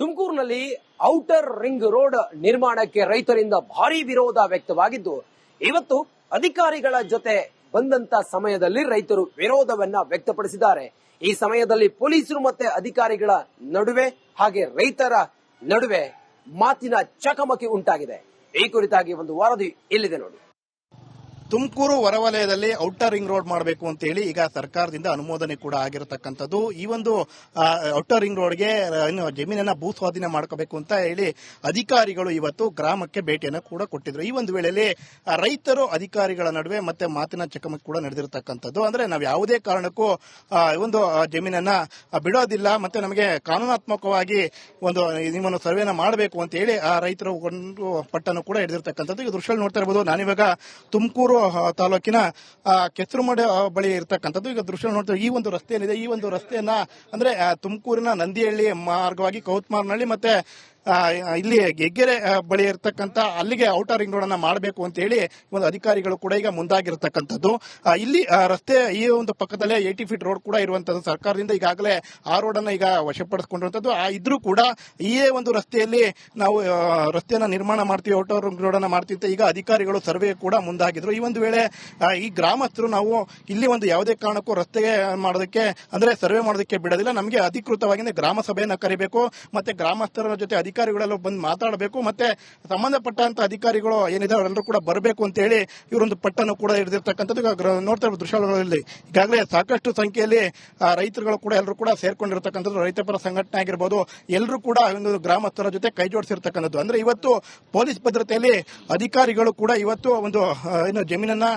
ತುಮಕೂರಿನಲ್ಲಿ outer ring road ನಿರ್ಮಾಣಕ್ಕೆ ರೈತರಿಂದ ಭಾರಿ ವಿರೋಧ ವ್ಯಕ್ತವಾಗಿದ್ದು, ಇವತ್ತು ಅಧಿಕಾರಿಗಳ ಜೊತೆ ಬಂದಂತ ಸಮಯದಲ್ಲಿ ರೈತರು ವಿರೋಧವನ್ನ ವ್ಯಕ್ತಪಡಿಸಿದ್ದಾರೆ. ಈ ಸಮಯದಲ್ಲಿ ಪೊಲೀಸರು ಮತ್ತೆ ಅಧಿಕಾರಿಗಳ ನಡುವೆ ಹಾಗೆ ರೈತರ ನಡುವೆ ಮಾತಿನ ಚಕಮಕಿ ಉಂಟಾಗಿದೆ. ಈ ಕುರಿತಾಗಿ ಒಂದು ವರದಿ ಇಲ್ಲಿದೆ ನೋಡಿ. ತುಮಕೂರು ಹೊರವಲಯದಲ್ಲಿ ಔಟರ್ ರಿಂಗ್ ರೋಡ್ ಮಾಡಬೇಕು ಅಂತ ಹೇಳಿ ಈಗ ಸರ್ಕಾರದಿಂದ ಅನುಮೋದನೆ ಕೂಡ ಆಗಿರತಕ್ಕಂಥದ್ದು. ಈ ಒಂದು ಔಟರ್ ರಿಂಗ್ ರೋಡ್ಗೆ ಜಮೀನನ್ನ ಭೂ ಸ್ವಾಧೀನ ಮಾಡ್ಕೋಬೇಕು ಅಂತ ಹೇಳಿ ಅಧಿಕಾರಿಗಳು ಇವತ್ತು ಗ್ರಾಮಕ್ಕೆ ಭೇಟಿಯನ್ನು ಕೂಡ ಕೊಟ್ಟಿದ್ರು. ಈ ಒಂದು ವೇಳೆಯಲ್ಲಿ ರೈತರು ಅಧಿಕಾರಿಗಳ ನಡುವೆ ಮತ್ತೆ ಮಾತಿನ ಚಕಮಕಿ ಕೂಡ ನಡೆದಿರತಕ್ಕಂಥದ್ದು. ಅಂದ್ರೆ ನಾವು ಯಾವುದೇ ಕಾರಣಕ್ಕೂ ಒಂದು ಜಮೀನನ್ನ ಬಿಡೋದಿಲ್ಲ. ಮತ್ತೆ ನಮಗೆ ಕಾನೂನಾತ್ಮಕವಾಗಿ ಒಂದು, ನಿಮ್ಮನ್ನು ಸರ್ವೇನ ಮಾಡಬೇಕು ಅಂತ ಹೇಳಿ ಆ ರೈತರು ಒಂದು ಪಟ್ಟನ್ನು ಕೂಡ ಹಿಡಿದಿರ್ತಕ್ಕಂಥದ್ದು. ಈ ದೃಶ್ಯ ನೋಡ್ತಾ ಇರಬಹುದು ನಾನಿವಾಗ ತುಮಕೂರು ತಾಲೂಕಿನ ಕೆಸರುಮಡೆ ಬಳಿ ಇರತಕ್ಕಂಥದ್ದು. ಈಗ ದೃಶ್ಯ ನೋಡ್ತೀವಿ ಈ ಒಂದು ರಸ್ತೆ ಏನಿದೆ ಈ ಒಂದು ರಸ್ತೆಯನ್ನ ಅಂದ್ರೆ ತುಮಕೂರಿನ ನಂದಿಹಳ್ಳಿ ಮಾರ್ಗವಾಗಿ ಕೌತ್ಮಾರ್ನಹಳ್ಳಿ ಮತ್ತೆ ಇಲ್ಲಿ ಗೆಗ್ಗೆರೆ ಬಳಿ ಇರತಕ್ಕಂತ ಅಲ್ಲಿಗೆ ಔಟರ್ ರಿಂಗ್ ರೋಡ್ ಅನ್ನ ಮಾಡಬೇಕು ಅಂತ ಹೇಳಿ ಒಂದು ಅಧಿಕಾರಿಗಳು ಕೂಡ ಈಗ ಮುಂದಾಗಿರತಕ್ಕಂಥದ್ದು. ಇಲ್ಲಿ ರಸ್ತೆ ಈ ಒಂದು ಪಕ್ಕದಲ್ಲೇ ಏಟಿ ಫೀಟ್ ರೋಡ್ ಕೂಡ ಇರುವಂತದ್ದು ಸರ್ಕಾರದಿಂದ ಈಗಾಗಲೇ ಆ ರೋಡ್ ಅನ್ನ ಈಗ ವಶಪಡಿಸಿಕೊಂಡಿರುವಂತದ್ದು. ಆ, ಇದ್ರೂ ಕೂಡ ಈ ಒಂದು ರಸ್ತೆಯಲ್ಲಿ ನಾವು ರಸ್ತೆಯನ್ನ ನಿರ್ಮಾಣ ಮಾಡ್ತೀವಿ ಔಟರ್ ರಿಂಗ್ ರೋಡ್ ಅನ್ನ ಮಾಡ್ತೀವಿ ಅಂತ ಈಗ ಅಧಿಕಾರಿಗಳು ಸರ್ವೆ ಕೂಡ ಮುಂದಾಗಿದ್ರು. ಈ ಒಂದು ವೇಳೆ ಈ ಗ್ರಾಮಸ್ಥರು ನಾವು ಇಲ್ಲಿ ಒಂದು ಯಾವುದೇ ಕಾರಣಕ್ಕೂ ರಸ್ತೆಗೆ ಮಾಡೋದಕ್ಕೆ, ಅಂದ್ರೆ ಸರ್ವೆ ಮಾಡೋದಕ್ಕೆ ಬಿಡೋದಿಲ್ಲ. ನಮಗೆ ಅಧಿಕೃತವಾಗಿ ಗ್ರಾಮ ಸಭೆಯನ್ನ ಕರಿಬೇಕು. ಮತ್ತೆ ಗ್ರಾಮಸ್ಥರ ಜೊತೆ ಅಧಿಕಾರಿಗಳೆಲ್ಲ ಬಂದು ಮಾತಾಡಬೇಕು, ಮತ್ತೆ ಸಂಬಂಧಪಟ್ಟಂತ ಅಧಿಕಾರಿಗಳು ಏನಿದ್ದಾರೆ ಅವರೆಲ್ಲರೂ ಕೂಡ ಬರಬೇಕು ಅಂತ ಹೇಳಿ ಇವರೊಂದು ಪಟ್ಟನ್ನು ಕೂಡ ಹಿಡಿದಿರ್ತಕ್ಕಂಥದ್ದು. ನೋಡ್ತಾ ಇರೋ ದೃಶ್ಯಗಳಲ್ಲಿ ಈಗಾಗಲೇ ಸಾಕಷ್ಟು ಸಂಖ್ಯೆಯಲ್ಲಿ ರೈತರುಗಳು ಕೂಡ ಎಲ್ಲರೂ ಕೂಡ ಸೇರ್ಕೊಂಡಿರ್ತಕ್ಕಂಥದ್ದು. ರೈತಪರ ಸಂಘಟನೆ ಆಗಿರ್ಬೋದು, ಎಲ್ಲರೂ ಕೂಡ ಒಂದು ಗ್ರಾಮಸ್ಥರ ಜೊತೆ ಕೈ ಜೋಡಿಸಿರ್ತಕ್ಕಂಥದ್ದು. ಅಂದ್ರೆ ಇವತ್ತು ಪೊಲೀಸ್ ಭದ್ರತೆಯಲ್ಲಿ ಅಧಿಕಾರಿಗಳು ಕೂಡ ಇವತ್ತು ಒಂದು ಏನು ಜಮೀನನ್ನ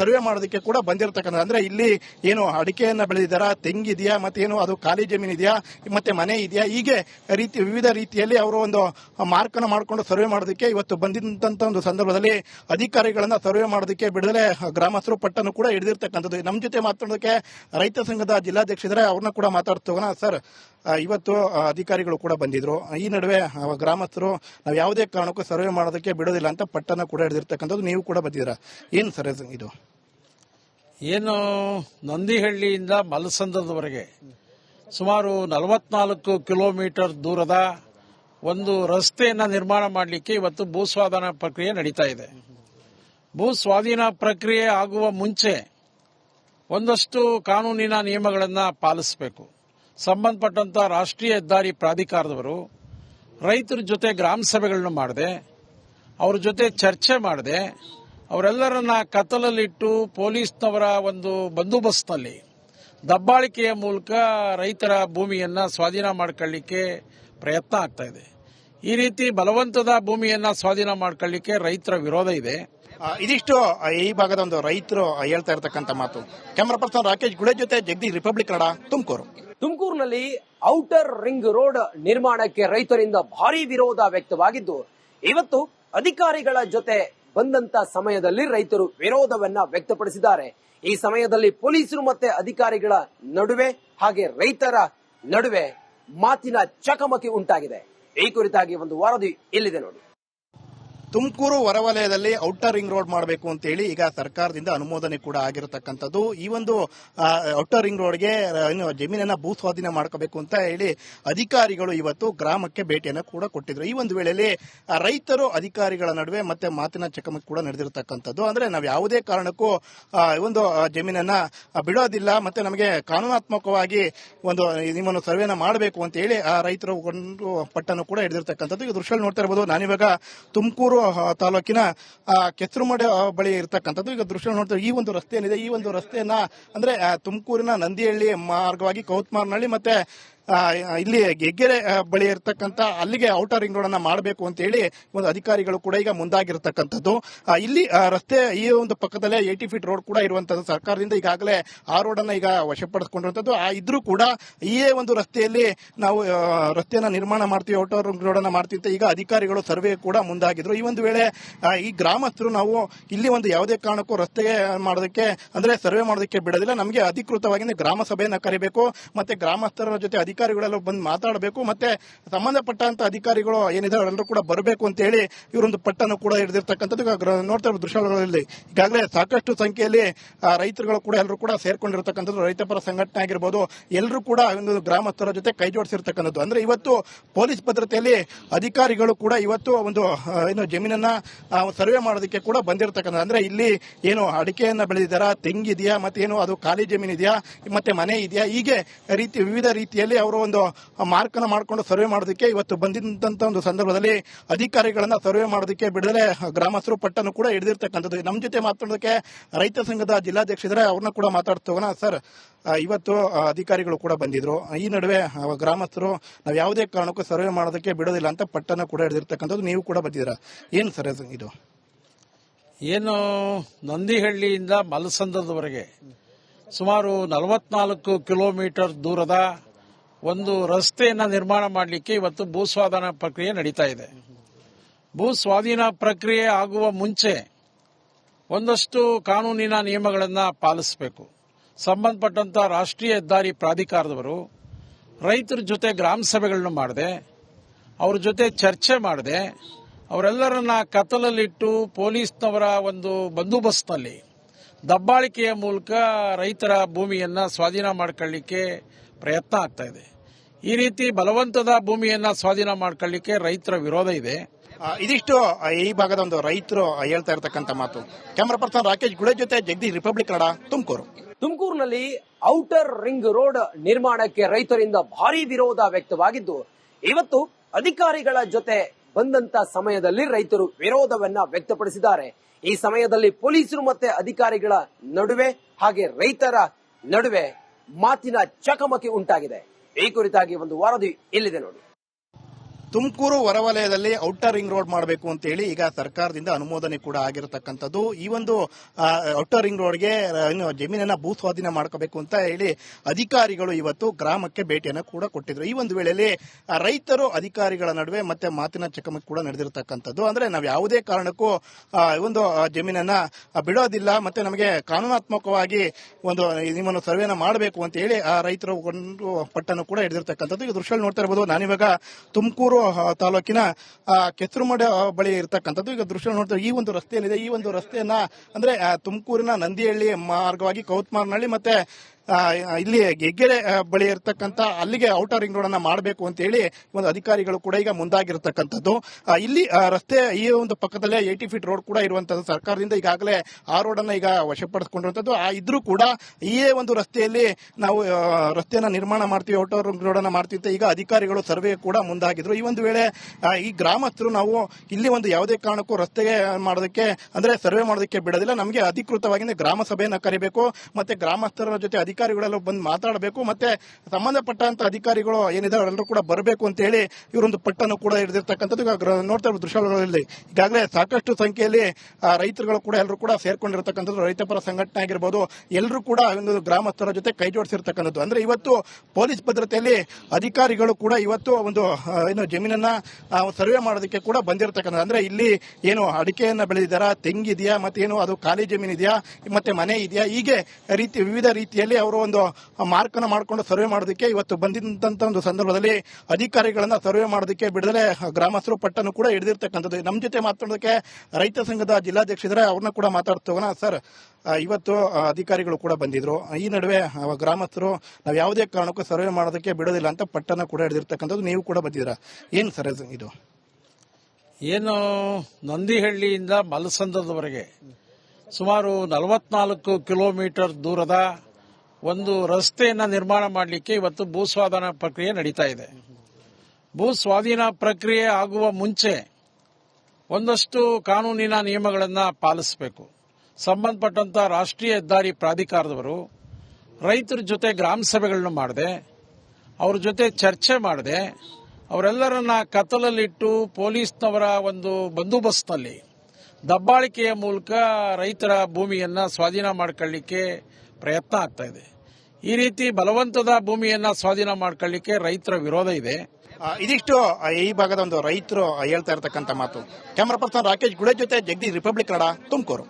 ಸರ್ವೆ ಮಾಡೋದಕ್ಕೆ ಕೂಡ ಬಂದಿರತಕ್ಕಂಥ ಅಂದ್ರೆ ಇಲ್ಲಿ ಏನು ಅಡಿಕೆಯನ್ನ ಬೆಳೆದಿದ್ದಾರಾ, ತೆಂಗಿದೆಯಾ ಮತ್ತೆ ಏನು ಅದು ಖಾಲಿ ಜಮೀನಿದೆಯಾ, ಮತ್ತೆ ಮನೆ ಇದೆಯಾ, ಹೀಗೆ ರೀತಿ ವಿವಿಧ ರೀತಿಯಲ್ಲಿ ಅವರು ಒಂದು ಮಾರ್ಕ್ ಅನ್ನ ಮಾಡಿಕೊಂಡು ಸರ್ವೆ ಮಾಡೋದಕ್ಕೆ ಇವತ್ತು ಬಂದಿದ್ದಂಥ ಒಂದು ಸಂದರ್ಭದಲ್ಲಿ ಅಧಿಕಾರಿಗಳನ್ನ ಸರ್ವೆ ಮಾಡೋದಕ್ಕೆ ಬಿಡದಲೆ ಗ್ರಾಮಸ್ಥರು ಪಟ್ಟನ್ನು ಕೂಡ ಹಿಡಿದಿರ್ತಕ್ಕಂಥದ್ದು. ನಮ್ಮ ಜೊತೆ ಮಾತಾಡೋದಕ್ಕೆ ರೈತ ಸಂಘದ ಜಿಲ್ಲಾಧ್ಯಕ್ಷ ಇದ್ರೆ ಅವ್ರನ್ನ ಕೂಡ ಮಾತಾಡ್ತೋಗೋಣ ಸರ್ ಇವತ್ತು ಅಧಿಕಾರಿಗಳು ಕೂಡ ಬಂದಿದ್ರು. ಈ ನಡುವೆ ಗ್ರಾಮಸ್ಥರು ನಾವು ಯಾವುದೇ ಕಾರಣಕ್ಕೂ ಸರ್ವೆ ಮಾಡೋದಕ್ಕೆ ಬಿಡೋದಿಲ್ಲ ಅಂತ ಪಟ್ಟನ ಕೂಡ ಹಿಡಿದಿರ್ತಕ್ಕಂಥದ್ದು ನೀವು ಕೂಡ ಬಂದಿದ್ದೀರಾ. ಏನು ಸರ್ ಇದು- ಇದು ಏನು ನಂದಿಹಳ್ಳಿಯಿಂದ ಮಲಸಂದ್ರದವರೆಗೆ ಸುಮಾರು ನಲವತ್ನಾಲ್ಕು ಕಿಲೋಮೀಟರ್ ದೂರದ ಒಂದು ರಸ್ತೆಯನ್ನು ನಿರ್ಮಾಣ ಮಾಡಲಿಕ್ಕೆ ಇವತ್ತು ಭೂ ಸ್ವಾಧೀನ ಪ್ರಕ್ರಿಯೆ ನಡೀತಾ ಇದೆ. ಭೂ ಸ್ವಾಧೀನ ಪ್ರಕ್ರಿಯೆ ಆಗುವ ಮುಂಚೆ ಒಂದಷ್ಟು ಕಾನೂನಿನ ನಿಯಮಗಳನ್ನು ಪಾಲಿಸಬೇಕು. ಸಂಬಂಧಪಟ್ಟಂತ ರಾಷ್ಟ್ರೀಯ ಹೆದ್ದಾರಿ ಪ್ರಾಧಿಕಾರದವರು ರೈತರ ಜೊತೆ ಗ್ರಾಮ ಸಭೆಗಳನ್ನು ಮಾಡದೆ, ಅವ್ರ ಜೊತೆ ಚರ್ಚೆ ಮಾಡದೆ, ಅವರೆಲ್ಲರನ್ನ ಕತ್ತಲಲ್ಲಿಟ್ಟು ಪೊಲೀಸ್ನವರ ಒಂದು ಬಂದೋಬಸ್ತ್ನಲ್ಲಿ ದಬ್ಬಾಳಿಕೆಯ ಮೂಲಕ ರೈತರ ಭೂಮಿಯನ್ನು ಸ್ವಾಧೀನ ಮಾಡ್ಕೊಳ್ಳಿಕ್ಕೆ ಪ್ರಯತ್ನ ಆಗ್ತಾ ಇದೆ. ಈ ರೀತಿ ಬಲವಂತದ ಭೂಮಿಯನ್ನ ಸ್ವಾಧೀನ ಮಾಡ್ಕೊಳ್ಳಿಕ್ಕೆ ರೈತರ ವಿರೋಧ ಇದೆ. ಇದಿಷ್ಟು ಈ ಭಾಗದ ಒಂದು ರೈತರು ಹೇಳ್ತಾ ಇರತಕ್ಕಂತ ಮಾತು. ಕ್ಯಾಮರಾ ಪರ್ಸನ್ ರಾಕೇಶ್ ಗುಳೆ ಜೊತೆ ಜಗದೀಶ್ ರಿಪಬ್ಲಿಕ್ ಕನ್ನಡ ತುಮಕೂರು. ತುಮಕೂರಿನಲ್ಲಿ ಔಟರ್ ರಿಂಗ್ ರೋಡ್ ನಿರ್ಮಾಣಕ್ಕೆ ರೈತರಿಂದ ಭಾರಿ ವಿರೋಧ ವ್ಯಕ್ತವಾಗಿದ್ದು ಇವತ್ತು ಅಧಿಕಾರಿಗಳ ಜೊತೆ ಬಂದಂತ ಸಮಯದಲ್ಲಿ ರೈತರು ವಿರೋಧವನ್ನ ವ್ಯಕ್ತಪಡಿಸಿದ್ದಾರೆ. ಈ ಸಮಯದಲ್ಲಿ ಪೊಲೀಸರು ಮತ್ತೆ ಅಧಿಕಾರಿಗಳ ನಡುವೆ ಹಾಗೆ ರೈತರ ನಡುವೆ ಮಾತಿನ ಚಕಮಕಿ ಉಂಟಾಗಿದೆ. ಈ ಕುರಿತಾಗಿ ಒಂದು ವರದಿ ಇಲ್ಲಿದೆ ನೋಡಿ. ತುಮಕೂರು ಹೊರವಲಯದಲ್ಲಿ ಔಟರ್ ರಿಂಗ್ ರೋಡ್ ಮಾಡಬೇಕು ಅಂತ ಹೇಳಿ ಈಗ ಸರ್ಕಾರದಿಂದ ಅನುಮೋದನೆ ಕೂಡ ಆಗಿರತಕ್ಕಂಥದ್ದು. ಈ ಒಂದು ಔಟರ್ ರಿಂಗ್ ರೋಡ್ಗೆ ಜಮೀನನ್ನ ಭೂ ಸ್ವಾಧೀನ ಮಾಡ್ಕೋಬೇಕು ಅಂತ ಹೇಳಿ ಅಧಿಕಾರಿಗಳು ಇವತ್ತು ಗ್ರಾಮಕ್ಕೆ ಭೇಟಿಯನ್ನು ಕೂಡ ಕೊಟ್ಟಿದ್ರು. ಈ ಒಂದು ವೇಳೆಯಲ್ಲಿ ರೈತರು ಅಧಿಕಾರಿಗಳ ನಡುವೆ ಮತ್ತೆ ಮಾತಿನ ಚಕಮಕಿ ಕೂಡ ನಡೆದಿರತಕ್ಕಂಥದ್ದು. ಅಂದ್ರೆ ನಾವು ಯಾವುದೇ ಕಾರಣಕ್ಕೂ ಈ ಒಂದು ಜಮೀನನ್ನ ಬಿಡೋದಿಲ್ಲ ಮತ್ತೆ ನಮಗೆ ಕಾನೂನಾತ್ಮಕವಾಗಿ ಒಂದು, ನಿಮ್ಮನ್ನು ಸರ್ವೆನ ಮಾಡಬೇಕು ಅಂತ ಹೇಳಿ ಆ ರೈತರು ಪಟ್ಟನ್ನು ಕೂಡ ಹಿಡಿದಿರ್ತಕ್ಕಂಥದ್ದು. ಈ ದೃಶ್ಯ ನೋಡ್ತಾ ಇರಬಹುದು ನಾನಿವಾಗ ತುಮಕೂರು ತಾಲೂಕಿನ ಕೆಸರುಮಡೆ ಬಳಿ ಇರತಕ್ಕಂಥದ್ದು. ಈಗ ದೃಶ್ಯ ನೋಡ್ತೀವಿ. ಈ ಒಂದು ರಸ್ತೆ ಏನಿದೆ ಈ ಒಂದು ರಸ್ತೆಯನ್ನ ಅಂದ್ರೆ ತುಮಕೂರಿನ ನಂದಿಹಳ್ಳಿ ಮಾರ್ಗವಾಗಿ ಕೌತ್ಮಾರ್ನಹಳ್ಳಿ ಮತ್ತೆ ಇಲ್ಲಿ ಗೆಗ್ಗೆರೆ ಬಳಿ ಇರತಕ್ಕಂತ ಅಲ್ಲಿಗೆ ಔಟರ್ ರಿಂಗ್ ರೋಡ್ ಅನ್ನ ಮಾಡಬೇಕು ಅಂತ ಹೇಳಿ ಒಂದು ಅಧಿಕಾರಿಗಳು ಕೂಡ ಈಗ ಮುಂದಾಗಿರ್ತಕ್ಕಂಥದ್ದು. ಇಲ್ಲಿ ರಸ್ತೆ ಈ ಒಂದು ಪಕ್ಕದಲ್ಲೇ ಏಟಿ ಫೀಟ್ ರೋಡ್ ಕೂಡ ಇರುವಂತದ್ದು ಸರ್ಕಾರದಿಂದ ಈಗಾಗಲೇ ಆ ರೋಡ್ ಅನ್ನ ಈಗ ವಶಪಡಿಸಿಕೊಂಡಿರುವಂತದ್ದು. ಆ, ಇದ್ರೂ ಕೂಡ ಈ ಒಂದು ರಸ್ತೆಯಲ್ಲಿ ನಾವು ರಸ್ತೆಯನ್ನ ನಿರ್ಮಾಣ ಮಾಡ್ತೀವಿ ಔಟರ್ ರೋಡ್ ಅನ್ನ ಮಾಡ್ತೀವಿ ಈಗ ಅಧಿಕಾರಿಗಳು ಸರ್ವೆ ಕೂಡ ಮುಂದಾಗಿದ್ರು. ಈ ಒಂದು ವೇಳೆ ಈ ಗ್ರಾಮಸ್ಥರು ನಾವು ಇಲ್ಲಿ ಒಂದು ಯಾವುದೇ ಕಾರಣಕ್ಕೂ ರಸ್ತೆ ಮಾಡೋದಕ್ಕೆ, ಅಂದ್ರೆ ಸರ್ವೆ ಮಾಡೋದಕ್ಕೆ ಬಿಡೋದಿಲ್ಲ. ನಮಗೆ ಅಧಿಕೃತವಾಗಿ ಗ್ರಾಮ ಸಭೆಯನ್ನ ಕರಿಬೇಕು. ಮತ್ತೆ ಗ್ರಾಮಸ್ಥರ ಜೊತೆ ಅಧಿಕಾರಿ ಅಧಿಕಾರಿಗಳೆಲ್ಲ ಬಂದು ಮಾತಾಡಬೇಕು, ಮತ್ತೆ ಸಂಬಂಧಪಟ್ಟಂತ ಅಧಿಕಾರಿಗಳು ಏನಿದ್ದಾರೆ ಎಲ್ಲರೂ ಕೂಡ ಬರಬೇಕು ಅಂತ ಹೇಳಿ ಇವರೊಂದು ಪಟ್ಟನ್ನು ಕೂಡ ಹಿಡಿದಿರ್ತಕ್ಕಂಥದ್ದು. ನೋಡ್ತಾ ದೃಶ್ಯಗಳಲ್ಲಿ ಈಗಾಗಲೇ ಸಾಕಷ್ಟು ಸಂಖ್ಯೆಯಲ್ಲಿ ರೈತರುಗಳು ಕೂಡ ಎಲ್ಲರೂ ಕೂಡ ಸೇರ್ಕೊಂಡಿರ್ತಕ್ಕಂಥದ್ದು. ರೈತಪರ ಸಂಘಟನೆ ಆಗಿರ್ಬೋದು, ಎಲ್ಲರೂ ಕೂಡ ಒಂದು ಗ್ರಾಮಸ್ಥರ ಜೊತೆ ಕೈ ಜೋಡಿಸಿರ್ತಕ್ಕಂಥದ್ದು. ಅಂದ್ರೆ ಇವತ್ತು ಪೊಲೀಸ್ ಭದ್ರತೆಯಲ್ಲಿ ಅಧಿಕಾರಿಗಳು ಕೂಡ ಇವತ್ತು ಒಂದು ಏನು ಜಮೀನನ್ನ ಸರ್ವೆ ಮಾಡೋದಕ್ಕೆ ಕೂಡ ಬಂದಿರತಕ್ಕಂಥ ಅಂದ್ರೆ ಇಲ್ಲಿ ಏನು ಅಡಿಕೆಯನ್ನ ಬೆಳೆದಿದ್ದಾರಾ, ತೆಂಗಿದೆಯಾ ಮತ್ತೆ ಏನು ಅದು ಖಾಲಿ ಜಮೀನಿದೆಯಾ, ಮತ್ತೆ ಮನೆ ಇದೆಯಾ, ಹೀಗೆ ರೀತಿ ವಿವಿಧ ರೀತಿಯಲ್ಲಿ ಅವರು ಒಂದು ಮಾರ್ಕ್ ಮಾಡಿಕೊಂಡು ಸರ್ವೆ ಮಾಡೋದಕ್ಕೆ ಇವತ್ತು ಬಂದಿದ್ದಂತ ಒಂದು ಸಂದರ್ಭದಲ್ಲಿ ಅಧಿಕಾರಿಗಳನ್ನ ಸರ್ವೆ ಮಾಡೋದಕ್ಕೆ ಬಿಡದೆ ಗ್ರಾಮಸ್ಥರು ಪಟ್ಟನ್ನು ಕೂಡ ಹಿಡಿದಿರ್ತಕ್ಕಂಥದ್ದು. ನಮ್ಮ ಜೊತೆ ಮಾತಾಡೋದಕ್ಕೆ ರೈತ ಸಂಘದ ಜಿಲ್ಲಾಧ್ಯಕ್ಷ ಇದ್ರೆ ಅವ್ರನ್ನ ಕೂಡ ಮಾತಾಡ್ತೋಗೋಣ ಸರ್. ಇವತ್ತು ಅಧಿಕಾರಿಗಳು ಕೂಡ ಬಂದಿದ್ರು. ಈ ನಡುವೆ ಗ್ರಾಮಸ್ಥರು ನಾವು ಯಾವುದೇ ಕಾರಣಕ್ಕೂ ಸರ್ವೆ ಮಾಡೋದಕ್ಕೆ ಬಿಡೋದಿಲ್ಲ ಅಂತ ಪಟ್ಟನ್ನು ಕೂಡ ಹಿಡಿದಿರ್ತಕ್ಕಂಥದ್ದು ನೀವು ಕೂಡ ಬಂದಿದ್ದೀರಾ. ಏನು ಸರ್ ಇದು? ಏನು ನಂದಿಹಳ್ಳಿಯಿಂದ ಮಲಸಂದದವರೆಗೆ ಸುಮಾರು ನಲವತ್ನಾಲ್ಕು ಕಿಲೋಮೀಟರ್ ದೂರದ ಒಂದು ರಸ್ತೆಯನ್ನು ನಿರ್ಮಾಣ ಮಾಡಲಿಕ್ಕೆ ಇವತ್ತು ಭೂ ಸ್ವಾಧೀನ ಪ್ರಕ್ರಿಯೆ ನಡೀತಾ ಇದೆ. ಭೂ ಸ್ವಾಧೀನ ಪ್ರಕ್ರಿಯೆ ಆಗುವ ಮುಂಚೆ ಒಂದಷ್ಟು ಕಾನೂನಿನ ನಿಯಮಗಳನ್ನು ಪಾಲಿಸಬೇಕು. ಸಂಬಂಧಪಟ್ಟಂತ ರಾಷ್ಟ್ರೀಯ ಹೆದ್ದಾರಿ ಪ್ರಾಧಿಕಾರದವರು ರೈತರ ಜೊತೆ ಗ್ರಾಮ ಸಭೆಗಳನ್ನು ಮಾಡದೆ, ಅವ್ರ ಜೊತೆ ಚರ್ಚೆ ಮಾಡದೆ, ಅವರೆಲ್ಲರನ್ನ ಕತ್ತಲಲ್ಲಿಟ್ಟು ಪೊಲೀಸ್ನವರ ಒಂದು ಬಂದೋಬಸ್ತ್ನಲ್ಲಿ ದಬ್ಬಾಳಿಕೆಯ ಮೂಲಕ ರೈತರ ಭೂಮಿಯನ್ನು ಸ್ವಾಧೀನ ಮಾಡ್ಕೊಳ್ಳಿಕ್ಕೆ ಪ್ರಯತ್ನ ಆಗ್ತಾ ಇದೆ. ಈ ರೀತಿ ಬಲವಂತದ ಭೂಮಿಯನ್ನ ಸ್ವಾಧೀನ ಮಾಡ್ಕೊಳ್ಳಿಕ್ಕೆ ರೈತರ ವಿರೋಧ ಇದೆ. ಇದಿಷ್ಟು ಈ ಭಾಗದ ಒಂದು ರೈತರು ಹೇಳ್ತಾ ಇರತಕ್ಕಂತ ಮಾತು. ಕ್ಯಾಮರಾ ಪರ್ಸನ್ ರಾಕೇಶ್ ಗುಳೆ ಜೊತೆ ಜಗದೀಶ್ ರಿಪಬ್ಲಿಕ್ ಕನ್ನಡ ತುಮಕೂರು. ತುಮಕೂರಿನಲ್ಲಿ ಔಟರ್ ರಿಂಗ್ ರೋಡ್ ನಿರ್ಮಾಣಕ್ಕೆ ರೈತರಿಂದ ಭಾರಿ ವಿರೋಧ ವ್ಯಕ್ತವಾಗಿದ್ದು ಇವತ್ತು ಅಧಿಕಾರಿಗಳ ಜೊತೆ ಬಂದಂತ ಸಮಯದಲ್ಲಿ ರೈತರು ವಿರೋಧವನ್ನ ವ್ಯಕ್ತಪಡಿಸಿದ್ದಾರೆ. ಈ ಸಮಯದಲ್ಲಿ ಪೊಲೀಸರು ಮತ್ತೆ ಅಧಿಕಾರಿಗಳ ನಡುವೆ ಹಾಗೆ ರೈತರ ನಡುವೆ ಮಾತಿನ ಚಕಮಕಿ ಉಂಟಾಗಿದೆ. ಈ ಕುರಿತಾಗಿ ಒಂದು ವರದಿ ಇಲ್ಲಿದೆ ನೋಡಿ. ತುಮಕೂರು ಹೊರವಲಯದಲ್ಲಿ ಔಟರ್ ರಿಂಗ್ ರೋಡ್ ಮಾಡಬೇಕು ಅಂತ ಹೇಳಿ ಈಗ ಸರ್ಕಾರದಿಂದ ಅನುಮೋದನೆ ಕೂಡ ಆಗಿರತಕ್ಕಂಥದ್ದು. ಈ ಒಂದು ಔಟರ್ ರಿಂಗ್ ರೋಡ್ಗೆ ಜಮೀನನ್ನ ಭೂ ಸ್ವಾಧೀನ ಮಾಡ್ಕೋಬೇಕು ಅಂತ ಹೇಳಿ ಅಧಿಕಾರಿಗಳು ಇವತ್ತು ಗ್ರಾಮಕ್ಕೆ ಭೇಟಿಯನ್ನು ಕೂಡ ಕೊಟ್ಟಿದ್ರು. ಈ ಒಂದು ವೇಳೆಯಲ್ಲಿ ರೈತರು ಅಧಿಕಾರಿಗಳ ನಡುವೆ ಮತ್ತೆ ಮಾತಿನ ಚಕಮಕಿ ಕೂಡ ನಡೆದಿರತಕ್ಕಂಥದ್ದು. ಅಂದ್ರೆ ನಾವು ಯಾವುದೇ ಕಾರಣಕ್ಕೂ ಈ ಒಂದು ಜಮೀನನ್ನ ಬಿಡೋದಿಲ್ಲ ಮತ್ತೆ ನಮಗೆ ಕಾನೂನಾತ್ಮಕವಾಗಿ ಒಂದು, ನಿಮ್ಮನ್ನು ಸರ್ವೇನ ಮಾಡಬೇಕು ಅಂತ ಹೇಳಿ ಆ ರೈತರು ಪಟ್ಟನ್ನು ಕೂಡ ಹಿಡಿದಿರ್ತಕ್ಕಂಥದ್ದು. ಈ ದೃಶ್ಯ ನೋಡ್ತಾ ಇರಬಹುದು ನಾನಿವಾಗ ತುಮಕೂರು ತಾಲೂಕಿನ ಕೆಸರುಮಡ ಬಳಿ ಇರತಕ್ಕಂಥದ್ದು. ಈಗ ದೃಶ್ಯ ನೋಡ್ತೇವೆ ಈ ಒಂದು ರಸ್ತೆ ಏನಿದೆ ಈ ಒಂದು ರಸ್ತೆಯನ್ನ ಅಂದ್ರೆ ತುಮಕೂರಿನ ನಂದಿಹಳ್ಳಿ ಮಾರ್ಗವಾಗಿ ಕೌತ್ಮಾರ್ನಹಳ್ಳಿ ಮತ್ತೆ ಇಲ್ಲಿ ಗೆಗ್ಗೆರೆ ಬಳಿ ಇರತಕ್ಕಂತ ಅಲ್ಲಿಗೆ ಔಟರ್ ರಿಂಗ್ ರೋಡ್ ಅನ್ನ ಮಾಡಬೇಕು ಅಂತ ಹೇಳಿ ಒಂದು ಅಧಿಕಾರಿಗಳು ಕೂಡ ಈಗ ಮುಂದಾಗಿರತಕ್ಕಂಥದ್ದು. ಇಲ್ಲಿ ರಸ್ತೆ ಈ ಒಂದು ಪಕ್ಕದಲ್ಲೇ ಏಟಿ ಫೀಟ್ ರೋಡ್ ಕೂಡ ಇರುವಂತದ್ದು. ಸರ್ಕಾರದಿಂದ ಈಗಾಗಲೇ ಆ ರೋಡ್ ಅನ್ನ ಈಗ ವಶಪಡಿಸಿಕೊಂಡಿರುವಂತದ್ದು. ಆ, ಇದ್ರೂ ಕೂಡ ಈ ಒಂದು ರಸ್ತೆಯಲ್ಲಿ ನಾವು ರಸ್ತೆಯನ್ನ ನಿರ್ಮಾಣ ಮಾಡ್ತೀವಿ ಔಟರ್ ರಿಂಗ್ ರೋಡ್ ಅನ್ನ ಮಾಡ್ತೀವಿ ಈಗ ಅಧಿಕಾರಿಗಳು ಸರ್ವೆ ಕೂಡ ಮುಂದಾಗಿದ್ರು. ಈ ಒಂದು ವೇಳೆ ಈ ಗ್ರಾಮಸ್ಥರು ನಾವು ಇಲ್ಲಿ ಒಂದು ಯಾವುದೇ ಕಾರಣಕ್ಕೂ ರಸ್ತೆಗೆ ಮಾಡೋದಕ್ಕೆ, ಅಂದ್ರೆ ಸರ್ವೆ ಮಾಡೋದಕ್ಕೆ ಬಿಡೋದಿಲ್ಲ. ನಮಗೆ ಅಧಿಕೃತವಾಗಿ ಗ್ರಾಮ ಸಭೆಯನ್ನ ಕರಿಬೇಕು. ಮತ್ತೆ ಗ್ರಾಮಸ್ಥರ ಜೊತೆ ಅಧಿಕಾರಿಗಳೆಲ್ಲ ಬಂದು ಮಾತಾಡಬೇಕು, ಮತ್ತೆ ಸಂಬಂಧಪಟ್ಟಂತ ಅಧಿಕಾರಿಗಳು ಏನಿದ್ದಾರೆ ಅವರೆಲ್ಲರೂ ಕೂಡ ಬರಬೇಕು ಅಂತ ಹೇಳಿ ಇವರೊಂದು ಪಟ್ಟನ್ನು ಕೂಡ ಹಿಡಿದಿರ್ತಕ್ಕಂಥದ್ದು. ನೋಡ್ತಾ ಇರೋ ದೃಶ್ಯಗಳಲ್ಲಿ ಈಗಾಗಲೇ ಸಾಕಷ್ಟು ಸಂಖ್ಯೆಯಲ್ಲಿ ರೈತರುಗಳು ಕೂಡ ಎಲ್ಲರೂ ಕೂಡ ಸೇರ್ಕೊಂಡಿರ್ತಕ್ಕಂಥದ್ದು. ರೈತಪರ ಸಂಘಟನೆ ಆಗಿರ್ಬೋದು, ಎಲ್ಲರೂ ಕೂಡ ಒಂದು ಗ್ರಾಮಸ್ಥರ ಜೊತೆ ಕೈ ಜೋಡಿಸಿರ್ತಕ್ಕಂಥದ್ದು. ಅಂದ್ರೆ ಇವತ್ತು ಪೊಲೀಸ್ ಭದ್ರತೆಯಲ್ಲಿ ಅಧಿಕಾರಿಗಳು ಕೂಡ ಇವತ್ತು ಒಂದು ಏನು ಜಮೀನನ್ನ ಸರ್ವೆ ಮಾಡೋದಕ್ಕೆ ಕೂಡ ಬಂದಿರತಕ್ಕಂಥ ಅಂದ್ರೆ ಇಲ್ಲಿ ಏನು ಅಡಿಕೆಯನ್ನ ಬೆಳೆದಿದ್ದಾರಾ, ತೆಂಗಿದೆಯಾ ಮತ್ತೆ ಏನು ಅದು ಖಾಲಿ ಜಮೀನು ಇದೆಯಾ ಮತ್ತೆ ಮನೆ ಇದೆಯಾ, ಹೀಗೆ ರೀತಿ ವಿವಿಧ ರೀತಿಯಲ್ಲಿ ಅವರು ಒಂದು ಮಾರ್ಕ್ ಅನ್ನ ಮಾಡ್ಕೊಂಡು ಸರ್ವೆ ಮಾಡೋದಕ್ಕೆ ಇವತ್ತು ಬಂದಿದ್ದಂತ ಒಂದು ಸಂದರ್ಭದಲ್ಲಿ ಅಧಿಕಾರಿಗಳನ್ನ ಸರ್ವೆ ಮಾಡೋದಕ್ಕೆ ಬಿಡದಲೆ ಗ್ರಾಮಸ್ಥರು ಪಟ್ಟನ್ನು ಕೂಡ ಹಿಡಿದಿರ್ತಕ್ಕಂಥದ್ದು. ನಮ್ಮ ಜೊತೆ ಮಾತಾಡೋದಕ್ಕೆ ರೈತ ಸಂಘದ ಜಿಲ್ಲಾಧ್ಯಕ್ಷ ಇದ್ರೆ ಅವ್ರನ್ನ ಕೂಡ ಮಾತಾಡ್ತೋಗೋಣ ಸರ್. ಇವತ್ತು ಅಧಿಕಾರಿಗಳು ಕೂಡ ಬಂದಿದ್ರು. ಈ ನಡುವೆ ಗ್ರಾಮಸ್ಥರು ನಾವು ಯಾವುದೇ ಕಾರಣಕ್ಕೂ ಸರ್ವೆ ಮಾಡೋದಕ್ಕೆ ಬಿಡೋದಿಲ್ಲ ಅಂತ ಪಟ್ಟಣ ಕೂಡ ಹಿಡಿದಿರ್ತಕ್ಕಂಥದ್ದು ನೀವು ಕೂಡ ಬಂದಿದ್ದೀರಾ. ಏನು ಸರ್ ಇದು? ಏನು ನಂದಿಹಳ್ಳಿಯಿಂದ ಮಲಸಂದದವರೆಗೆ ಸುಮಾರು ನಲವತ್ನಾಲ್ಕು ಕಿಲೋಮೀಟರ್ ದೂರದ ಒಂದು ರಸ್ತೆಯನ್ನು ನಿರ್ಮಾಣ ಮಾಡಲಿಕ್ಕೆ ಇವತ್ತು ಭೂ ಸ್ವಾಧೀನ ಪ್ರಕ್ರಿಯೆ ನಡೀತಾ ಇದೆ. ಭೂ ಸ್ವಾಧೀನ ಪ್ರಕ್ರಿಯೆ ಆಗುವ ಮುಂಚೆ ಒಂದಷ್ಟು ಕಾನೂನಿನ ನಿಯಮಗಳನ್ನು ಪಾಲಿಸಬೇಕು. ಸಂಬಂಧಪಟ್ಟಂತ ರಾಷ್ಟ್ರೀಯ ಹೆದ್ದಾರಿ ಪ್ರಾಧಿಕಾರದವರು ರೈತರ ಜೊತೆ ಗ್ರಾಮ ಸಭೆಗಳನ್ನು ಮಾಡದೆ, ಅವ್ರ ಜೊತೆ ಚರ್ಚೆ ಮಾಡದೆ, ಅವರೆಲ್ಲರನ್ನ ಕತ್ತಲಲ್ಲಿಟ್ಟು ಪೊಲೀಸ್ನವರ ಒಂದು ಬಂದೋಬಸ್ತ್ನಲ್ಲಿ ದಬ್ಬಾಳಿಕೆಯ ಮೂಲಕ ರೈತರ ಭೂಮಿಯನ್ನ ಸ್ವಾಧೀನ ಮಾಡ್ಕೊಳ್ಳಿಕ್ಕೆ ಪ್ರಯತ್ನ ಆಗ್ತಾ ಇದೆ. ಈ ರೀತಿ ಬಲವಂತದ ಭೂಮಿಯನ್ನ ಸ್ವಾಧೀನ ಮಾಡ್ಕೊಳ್ಳಿಕ್ಕೆ ರೈತರ ವಿರೋಧ ಇದೆ. ಇದಿಷ್ಟು ಈ ಭಾಗದ ಒಂದು ರೈತರು ಹೇಳ್ತಾ ಇರತಕ್ಕಂತ ಮಾತು. ಕ್ಯಾಮರಾ ಪರ್ಸನ್ ರಾಕೇಶ್ ಗುಳೆ ಜೊತೆ ಜಗದೀಶ್ ರಿಪಬ್ಲಿಕ್ ಕನ್ನಡ, ತುಮಕೂರು.